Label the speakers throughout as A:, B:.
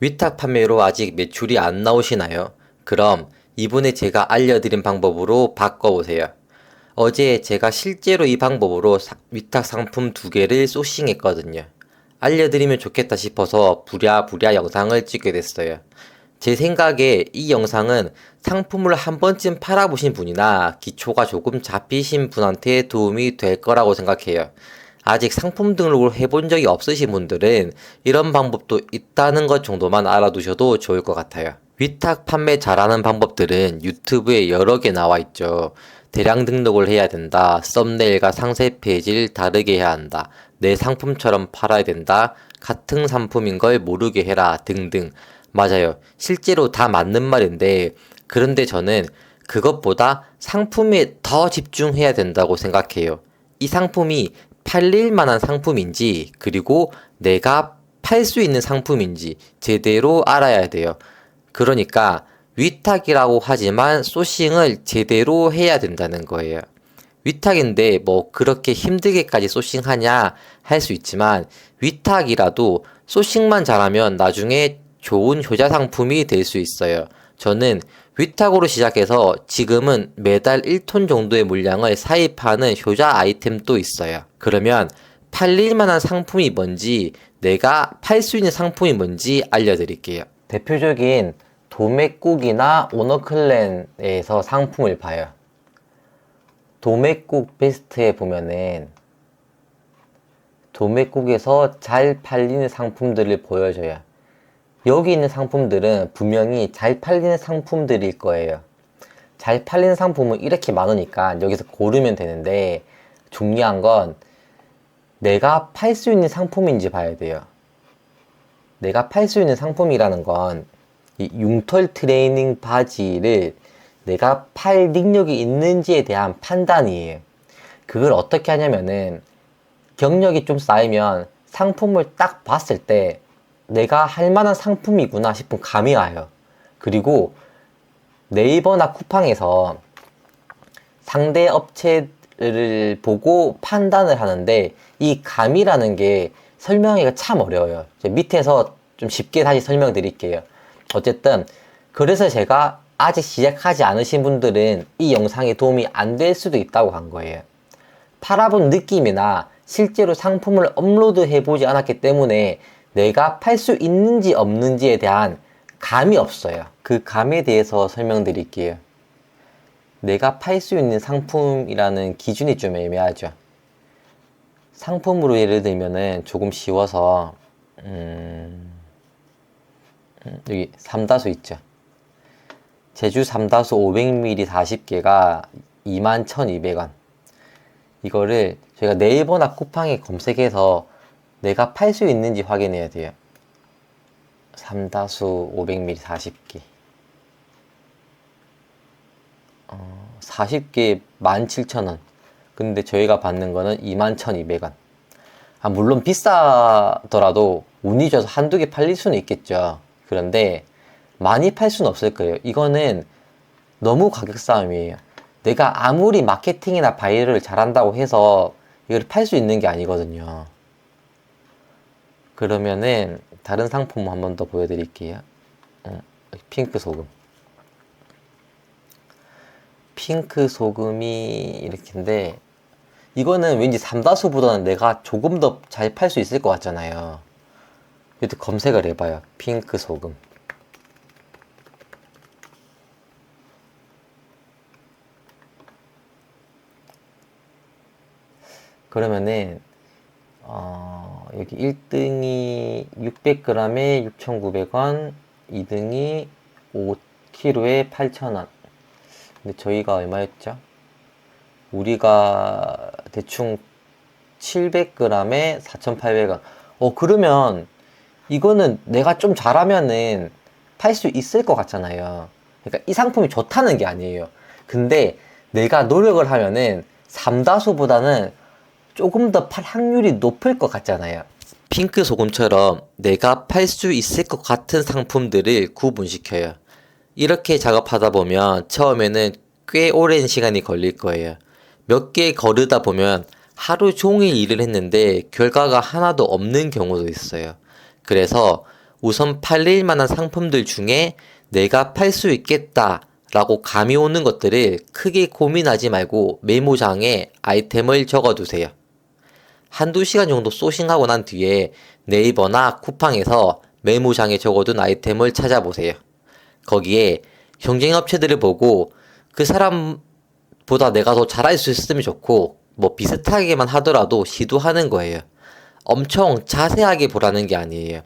A: 위탁 판매로 아직 매출이 안 나오시나요? 그럼 이번에 제가 알려드린 방법으로 바꿔보세요. 어제 제가 실제로 이 방법으로 사- 위탁 상품 두 개를 소싱했거든요. 알려드리면 좋겠다 싶어서 부랴부랴 영상을 찍게 됐어요. 제 생각에 이 영상은 상품을 한 번쯤 팔아보신 분이나 기초가 조금 잡히신 분한테 도움이 될 거라고 생각해요. 아직 상품 등록을 해본 적이 없으신 분들은 이런 방법도 있다는 것 정도만 알아두셔도 좋을 것 같아요. 위탁 판매 잘하는 방법들은 유튜브에 여러 개 나와 있죠. 대량 등록을 해야 된다. 썸네일과 상세 페이지를 다르게 해야 한다. 내 상품처럼 팔아야 된다. 같은 상품인 걸 모르게 해라. 등등. 맞아요. 실제로 다 맞는 말인데, 그런데 저는 그것보다 상품에 더 집중해야 된다고 생각해요. 이 상품이 팔릴 만한 상품인지, 그리고 내가 팔 수 있는 상품인지 제대로 알아야 돼요. 그러니까 위탁이라고 하지만 소싱을 제대로 해야 된다는 거예요. 위탁인데 뭐 그렇게 힘들게까지 소싱하냐 할 수 있지만 위탁이라도 소싱만 잘하면 나중에 좋은 효자 상품이 될 수 있어요. 저는 위탁으로 시작해서 지금은 매달 1톤 정도의 물량을 사입하는 효자 아이템도 있어요. 그러면 팔릴 만한 상품이 뭔지 내가 팔 수 있는 상품이 뭔지 알려드릴게요. 대표적인 도매국이나 오너클랜에서 상품을 봐요. 도매국 베스트에 보면은 도매국에서 잘 팔리는 상품들을 보여줘요. 여기 있는 상품들은 분명히 잘 팔리는 상품들일 거예요. 잘 팔리는 상품은 이렇게 많으니까 여기서 고르면 되는데 중요한 건 내가 팔 수 있는 상품인지 봐야 돼요. 내가 팔 수 있는 상품이라는 건 이 융털 트레이닝 바지를 내가 팔 능력이 있는지에 대한 판단이에요. 그걸 어떻게 하냐면은 경력이 좀 쌓이면 상품을 딱 봤을 때 내가 할 만한 상품이구나 싶은 감이 와요. 그리고 네이버나 쿠팡에서 상대 업체를 보고 판단을 하는데 이 감이라는 게 설명하기가 참 어려워요. 밑에서 좀 쉽게 다시 설명드릴게요. 어쨌든 그래서 제가 아직 시작하지 않으신 분들은 이 영상에 도움이 안 될 수도 있다고 한 거예요. 팔아본 느낌이나 실제로 상품을 업로드 해 보지 않았기 때문에 내가 팔 수 있는지 없는지에 대한 감이 없어요. 그 감에 대해서 설명드릴게요. 내가 팔 수 있는 상품이라는 기준이 좀 애매하죠. 상품으로 예를 들면은 조금 쉬워서 음, 음, 여기 삼다수 있죠. 제주 삼다수 500ml 40개가 21,200원. 이거를 저희가 네이버나 쿠팡에 검색해서 내가 팔 수 있는지 확인해야 돼요. 삼다수 500ml 40개. 어, 40개 17,000원. 근데 저희가 받는 거는 21,200원. 아, 물론 비싸더라도 운이 좋아서 한두 개 팔릴 수는 있겠죠. 그런데 많이 팔 수는 없을 거예요. 이거는 너무 가격 싸움이에요. 내가 아무리 마케팅이나 바이럴을 잘한다고 해서 이걸 팔 수 있는 게 아니거든요. 그러면은 다른 상품 한 번 더 보여드릴게요. 어, 핑크 소금. 핑크 소금이 이렇게인데 이거는 왠지 삼다수보다는 내가 조금 더 잘 팔 수 있을 것 같잖아요. 이것도 검색을 해봐요. 핑크 소금. 그러면은 어, 여기 1등이 600g에 6,900원, 2등이 5kg에 8,000원. 근데 저희가 얼마였죠? 우리가 대충 700g에 4,800원. 어, 그러면 이거는 내가 좀 잘하면은 팔 수 있을 것 같잖아요. 그러니까 이 상품이 좋다는 게 아니에요. 근데 내가 노력을 하면은 삼다수보다는 조금 더 팔 확률이 높을 것 같잖아요. 핑크 소금처럼 내가 팔 수 있을 것 같은 상품들을 구분시켜요. 이렇게 작업하다 보면 처음에는 꽤 오랜 시간이 걸릴 거예요. 몇 개 거르다 보면 하루 종일 일을 했는데 결과가 하나도 없는 경우도 있어요. 그래서 우선 팔릴 만한 상품들 중에 내가 팔 수 있겠다 라고 감이 오는 것들을 크게 고민하지 말고 메모장에 아이템을 적어두세요. 한두 시간 정도 소싱하고 난 뒤에 네이버나 쿠팡에서 메모장에 적어둔 아이템을 찾아보세요. 거기에 경쟁 업체들을 보고 그 사람보다 내가 더 잘할 수 있으면 좋고 뭐 비슷하게만 하더라도 시도하는 거예요. 엄청 자세하게 보라는 게 아니에요.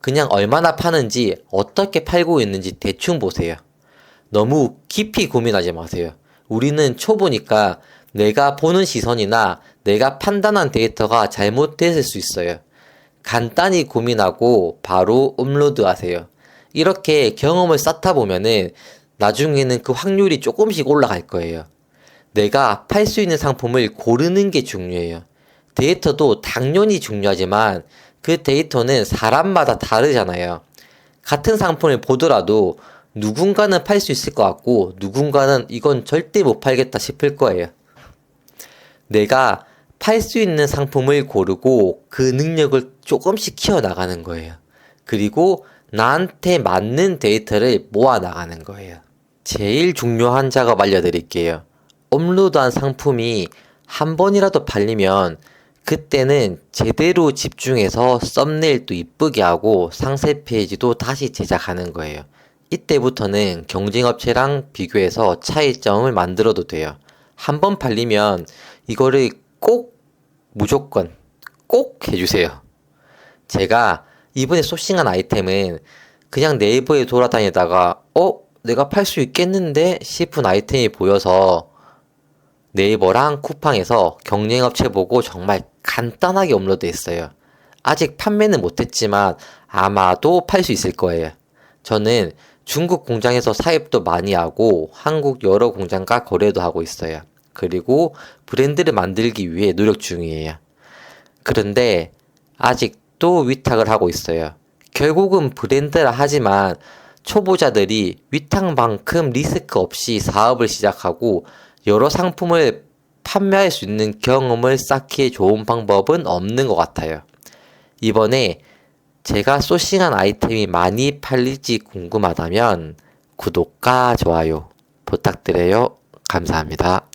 A: 그냥 얼마나 파는지 어떻게 팔고 있는지 대충 보세요. 너무 깊이 고민하지 마세요. 우리는 초보니까 내가 보는 시선이나 내가 판단한 데이터가 잘못됐을 수 있어요. 간단히 고민하고 바로 업로드 하세요. 이렇게 경험을 쌓다 보면은 나중에는 그 확률이 조금씩 올라갈 거예요. 내가 팔 수 있는 상품을 고르는 게 중요해요. 데이터도 당연히 중요하지만 그 데이터는 사람마다 다르잖아요. 같은 상품을 보더라도 누군가는 팔 수 있을 것 같고 누군가는 이건 절대 못 팔겠다 싶을 거예요. 내가 팔 수 있는 상품을 고르고 그 능력을 조금씩 키워나가는 거예요. 그리고 나한테 맞는 데이터를 모아나가는 거예요. 제일 중요한 작업 알려드릴게요. 업로드한 상품이 한 번이라도 팔리면 그때는 제대로 집중해서 썸네일도 이쁘게 하고 상세 페이지도 다시 제작하는 거예요. 이때부터는 경쟁업체랑 비교해서 차이점을 만들어도 돼요. 한 번 팔리면 이거를 꼭 무조건 꼭 해주세요. 제가 이번에 소싱한 아이템은 그냥 네이버에 돌아다니다가 어? 내가 팔 수 있겠는데 싶은 아이템이 보여서 네이버랑 쿠팡에서 경쟁업체 보고 정말 간단하게 업로드 했어요. 아직 판매는 못했지만 아마도 팔 수 있을 거예요. 저는 중국 공장에서 사입도 많이 하고 한국 여러 공장과 거래도 하고 있어요. 그리고 브랜드를 만들기 위해 노력 중이에요. 그런데 아직도 위탁을 하고 있어요. 결국은 브랜드라 하지만 초보자들이 위탁만큼 리스크 없이 사업을 시작하고 여러 상품을 판매할 수 있는 경험을 쌓기에 좋은 방법은 없는 것 같아요. 이번에 제가 소싱한 아이템이 많이 팔릴지 궁금하다면 구독과 좋아요 부탁드려요. 감사합니다.